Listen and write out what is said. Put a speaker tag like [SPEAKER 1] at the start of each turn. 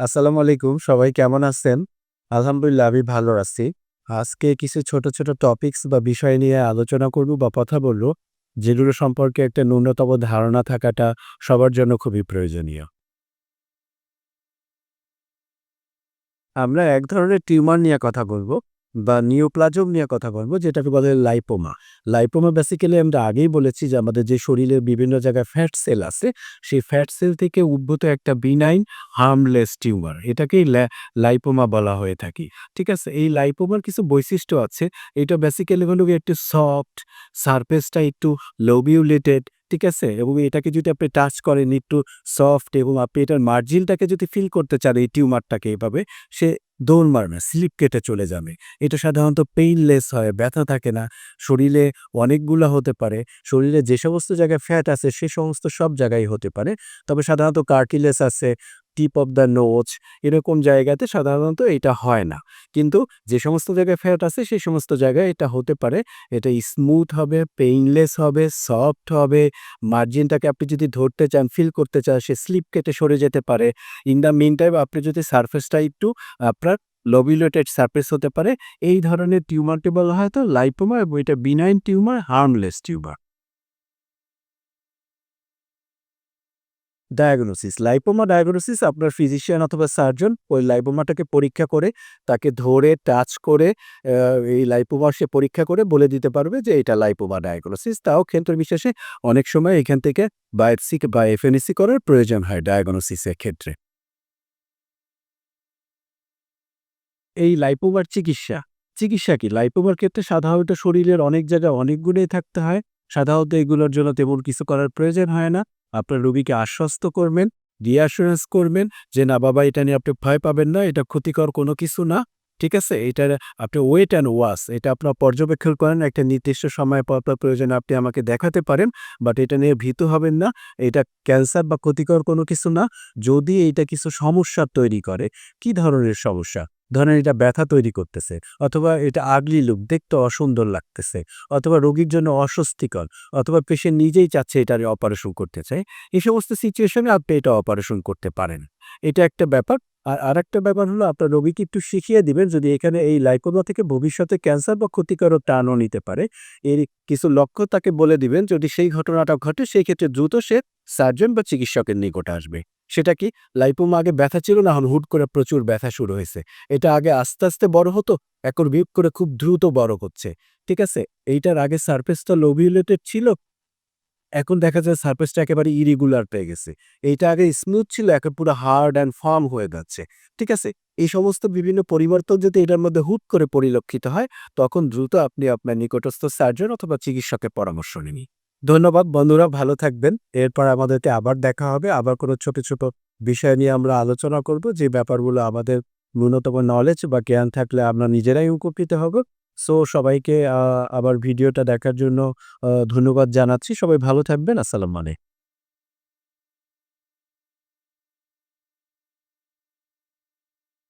[SPEAKER 1] আসসালামু আলাইকুম। সবাই কেমন আছেন? আলহামদুলিল্লাহ আমি ভালো আছি। আজকে কিছু ছোট, ছোট টপিকস বা বিষয় নিয়ে আলোচনা করব বা কথা বলব, যেগুলো সম্পর্কে একটা ন্যূনতম ধারণা থাকাটা সবার জন্য খুবই প্রয়োজনীয়। আমরা এক ধরনের টিউমার নিয়ে কথা বলব বা নিওপ্লাজম নিয়ে কথা বলব যেটাকে বলে লাইপোমা। লাইপোমা বেসিক্যালি আমরা আগেই বলেছি যে আমাদের যে শরীরের বিভিন্ন জায়গায় ফ্যাট সেল আছে, সেই ফ্যাট সেল থেকে উদ্ভূত একটা বিনাইন হার্মলেস টিউমার। এটাকেই লাইপোমা বলা হয়ে থাকে। ঠিক আছে? এই লাইপোমার কিছু বৈশিষ্ট্য আছে। এটা বেসিক্যালি হলো একটু সফট, সারফেসটা একটু লোবিউলেটেড, ঠিক আছে? এবং এটাকে যদি আপনি টাচ করেন একটু সফট এবং আপনি এটার মার্জিনটাকে যদি ফিল করতে চান এই টিউমারটাকে এভাবে, সে দৌড় মারবে স্লিপ কেটে চলে যাবে। এটা সাধারণত পেইনলেস হয়, ব্যথা থাকে না। শরীরে অনেকগুলা হতে পারে। শরীরে যে সমস্ত জায়গায় ফ্যাট আছে সে সমস্ত সব জায়গায় হতে পারে। তবে সাধারণত কার্টিলেস আছে, টিপ অফ দ্য নোজ এরকম জায়গাতে সাধারণত এটা হয় না। কিন্তু যে সমস্ত জায়গায় ফ্যাট আছে সেই সমস্ত জায়গায় এটা হতে পারে। এটা স্মুথ হবে, পেইনলেস হবে, সফট হবে। মার্জিনটাকে আপনি যদি ধরতে চান, ফিল করতে চান সে স্লিপ কেটে সরে যেতে পারে। ইন দ্য মিন টাইম আপনি যদি সারফেসটা একটু আপনার লোবিউলেটেড সারফেস হতে পারে। এই ধরনের টিউমারকে বলা হয় তো লাইপোমা এবং এটা benign tumour, harmless tumour. Diagnosis, lipoma diagnosis আপনার ফিজিশিয়ান অথবা সার্জন ওই লাইপোমাটাকে পরীক্ষা করে, তাকে ধরে টাচ করে এই লাইপোমা সে পরীক্ষা করে বলে দিতে পারবে যে এটা লাইপোমা ডায়াগনোসিস। তাও ক্ষেত্র বিশেষে অনেক সময় এখান থেকে বায়োপসি বা এফএনএসি করার প্রয়োজন হয় ডায়াগনোসিসের ক্ষেত্রে। এই লাইপোমার চিকিৎসা, চিকিৎসা কি? লাইপোমার ক্ষেত্রে সাধারণত শরীরের অনেক জায়গায় অনেক গুণেই থাকতে হয়। সাধারণত এগুলোর জন্য তেমন কিছু করার প্রয়োজন হয় না। আপনার রোগীকে আশ্বস্ত করবেন, রিঅ্যাসুরেন্স করবেন যে না বাবা এটা নিয়ে আপনি ভয় পাবেন না, এটা ক্ষতিকর কোনো কিছু না। ঠিক আছে? এটা আপনি ওয়েট অ্যান্ড ওয়াচ এটা আপনার পর্যবেক্ষণ করেন একটা নির্দিষ্ট সময় পর, পর প্রয়োজনে আপনি আমাকে দেখাতে পারেন। বাট এটা নিয়ে ভীত হবেন না। এটা ক্যান্সার বা ক্ষতিকর কোনো কিছু না। যদি এইটা কিছু সমস্যা তৈরি করে, কি ধরনের সমস্যা? ধরেন এটা ব্যথা তৈরি করতেছে, অথবা এটা আগলি লুক দেখতে অসুন্দর লাগতেছে, অথবা রোগীর জন্য অস্বস্তিকর, অথবা পেশেন্ট নিজেই চাচ্ছে এটার অপারেশন করতে চায়, এই সমস্ত সিচুয়েশনে আপনি এটা অপারেশন করতে পারেন। এটা একটা ব্যাপার। আর আরেকটা ব্যাপার হলো আপনার রোগীকে একটু শিখিয়ে দিবেন, যদি এখানে এই লাইকোমা থেকে ভবিষ্যতে ক্যান্সার বা ক্ষতিকারক টানও নিতে পারে, এর কিছু লক্ষ্য তাকে বলে দিবেন, যদি সেই ঘটনাটা ঘটে, সেই ক্ষেত্রে দ্রুত সে সার্জন বা চিকিৎসকের নিকটে আসবে। সেটা কি? লাইপোমা আগে ব্যথা ছিল না এখন হুট করে প্রচুর ব্যথা শুরু হয়েছে। এটা আগে আস্তে আস্তে বড় হতো, এখন বিপ করে খুব দ্রুত বড় হচ্ছে। ঠিক আছে? এইটার আগে সারফেসটা লোভিউলেটেড ছিল, এখন দেখা যায় সারফেসটা একেবারে ইরেগুলার পেয়ে গেছে। এইটা আগে স্মুথ ছিল, এখন পুরো হার্ড অ্যান্ড ফার্ম হয়ে যাচ্ছে। ঠিক আছে? এই সমস্ত বিভিন্ন পরিবর্তন যদি এটার মধ্যে হুট করে পরিলক্ষিত হয়, তখন দ্রুত আপনি আপনার নিকটস্থ সার্জন অথবা চিকিৎসকের পরামর্শ নিন। ধন্যবাদ বন্ধুরা, ভালো থাকবেন। এরপর আমাদেরকে আবার দেখা হবে। আবার কোনো ছোট ছোট বিষয় নিয়ে আমরা আলোচনা করব, যে ব্যাপারগুলো আমাদের ন্যূনতম নলেজ বা জ্ঞান থাকলে আমরা নিজেরাই উপকৃত হব। সো, সবাইকে আবার ভিডিওটা দেখার জন্য ধন্যবাদ জানাচ্ছি। সবাই ভালো থাকবেন। আসসালাম মানে